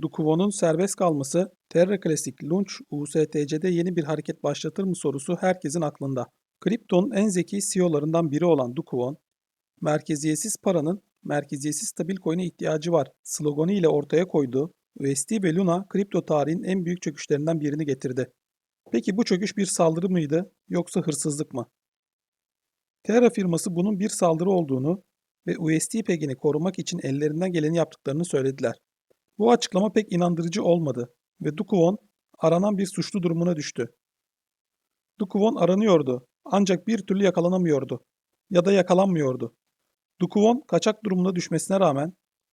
Dukuvo'nun serbest kalması Terra Classic Launch USTC'de yeni bir hareket başlatır mı sorusu herkesin aklında. Kriptonun en zeki CEO'larından biri olan Dukuon, merkeziyetsiz paranın merkeziyetsiz stabil coin'e ihtiyacı var sloganı ile ortaya koyduğu USD ve Luna kripto tarihin en büyük çöküşlerinden birini getirdi. Peki bu çöküş bir saldırı mıydı yoksa hırsızlık mı? Terra firması bunun bir saldırı olduğunu ve USD pegini korumak için ellerinden geleni yaptıklarını söylediler. Bu açıklama pek inandırıcı olmadı ve Dukuon aranan bir suçlu durumuna düştü. Dukuon aranıyordu ancak bir türlü yakalanamıyordu ya da yakalanmıyordu. Dukuon kaçak durumuna düşmesine rağmen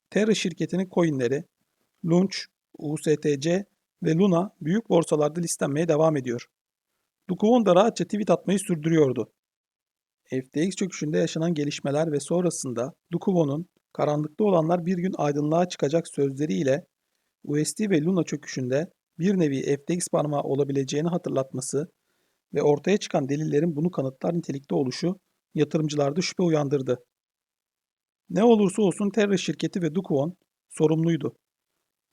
Terra şirketinin coinleri Launch, USTC ve Luna büyük borsalarda listenmeye devam ediyor. Dukuon da rahatça tweet atmayı sürdürüyordu. FTX çöküşünde yaşanan gelişmeler ve sonrasında Dukuon'un karanlıkta olanlar bir gün aydınlığa çıkacak sözleriyle USD ve Luna çöküşünde bir nevi FTX parmağı olabileceğini hatırlatması ve ortaya çıkan delillerin bunu kanıtlar nitelikte oluşu yatırımcılarda şüphe uyandırdı. Ne olursa olsun Terra şirketi ve Dukuon sorumluydu.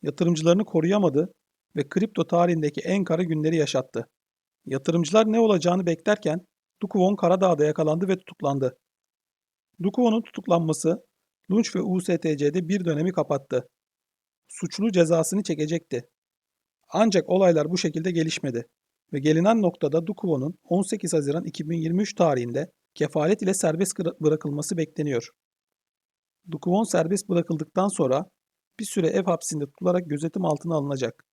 Yatırımcılarını koruyamadı ve kripto tarihindeki en kara günleri yaşattı. Yatırımcılar ne olacağını beklerken Dukuon Karadağ'da yakalandı ve tutuklandı. Dukuon'un tutuklanması Lunch ve USTC'de bir dönemi kapattı. Suçlu cezasını çekecekti. Ancak olaylar bu şekilde gelişmedi ve gelinen noktada Dukuon'un 18 Haziran 2023 tarihinde kefalet ile serbest bırakılması bekleniyor. Dukuon serbest bırakıldıktan sonra bir süre ev hapsinde tutularak gözetim altına alınacak.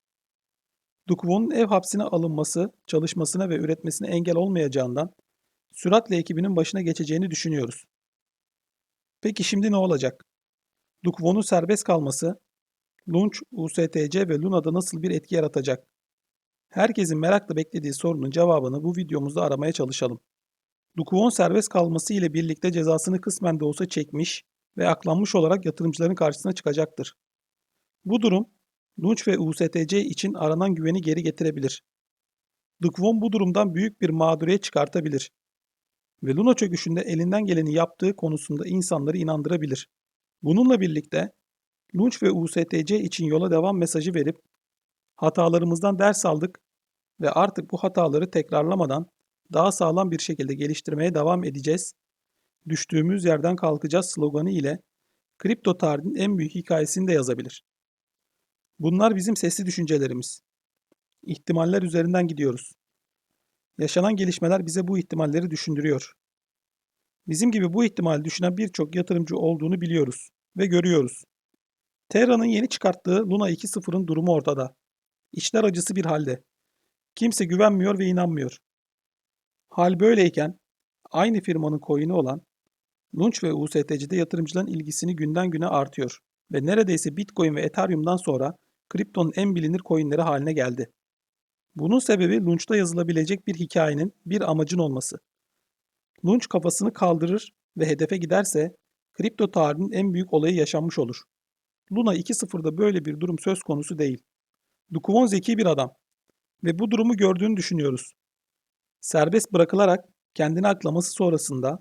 Dukuon'un ev hapsine alınması çalışmasına ve üretmesine engel olmayacağından süratle ekibinin başına geçeceğini düşünüyoruz. Peki şimdi ne olacak? Dukuon'un serbest kalması Launch, USTC ve Luna'da nasıl bir etki yaratacak? Herkesin merakla beklediği sorunun cevabını bu videomuzda aramaya çalışalım. Dukuon serbest kalması ile birlikte cezasını kısmen de olsa çekmiş ve aklanmış olarak yatırımcıların karşısına çıkacaktır. Bu durum Launch ve USTC için aranan güveni geri getirebilir. Dukuon bu durumdan büyük bir mağduriyet çıkartabilir ve Luna çöküşünde elinden geleni yaptığı konusunda insanları inandırabilir. Bununla birlikte Launch ve USTC için yola devam mesajı verip hatalarımızdan ders aldık ve artık bu hataları tekrarlamadan daha sağlam bir şekilde geliştirmeye devam edeceğiz. Düştüğümüz yerden kalkacağız sloganı ile kripto tarihinin en büyük hikayesini de yazabilir. Bunlar bizim sesli düşüncelerimiz. İhtimaller üzerinden gidiyoruz. Yaşanan gelişmeler bize bu ihtimalleri düşündürüyor. Bizim gibi bu ihtimal düşünen birçok yatırımcı olduğunu biliyoruz ve görüyoruz. Terra'nın yeni çıkarttığı Luna 2.0'ın durumu ortada. İşler acısı bir halde. Kimse güvenmiyor ve inanmıyor. Hal böyleyken aynı firmanın coin'i olan Launch ve USTC'de yatırımcıların ilgisini günden güne artıyor ve neredeyse Bitcoin ve Ethereum'dan sonra kriptonun en bilinir coinleri haline geldi. Bunun sebebi Launch'ta yazılabilecek bir hikayenin bir amacın olması. Launch kafasını kaldırır ve hedefe giderse kripto tarihinin en büyük olayı yaşanmış olur. Luna 2.0'da böyle bir durum söz konusu değil. Dukuon zeki bir adam ve bu durumu gördüğünü düşünüyoruz. Serbest bırakılarak kendini aklaması sonrasında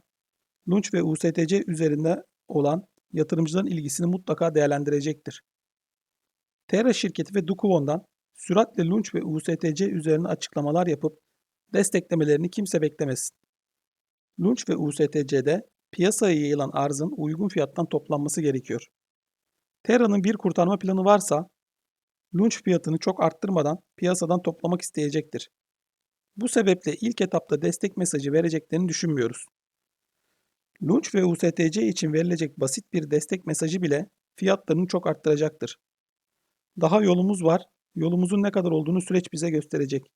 Launch ve USTC üzerinde olan yatırımcıların ilgisini mutlaka değerlendirecektir. Terra şirketi ve Dukuon'dan süratle Launch ve USTC üzerine açıklamalar yapıp desteklemelerini kimse beklemesin. Launch ve USTC'de piyasaya yayılan arzın uygun fiyattan toplanması gerekiyor. Terra'nın bir kurtarma planı varsa Launch fiyatını çok arttırmadan piyasadan toplamak isteyecektir. Bu sebeple ilk etapta destek mesajı vereceklerini düşünmüyoruz. Launch ve USTC için verilecek basit bir destek mesajı bile fiyatlarını çok arttıracaktır. Daha yolumuz var, yolumuzun ne kadar olduğunu süreç bize gösterecek.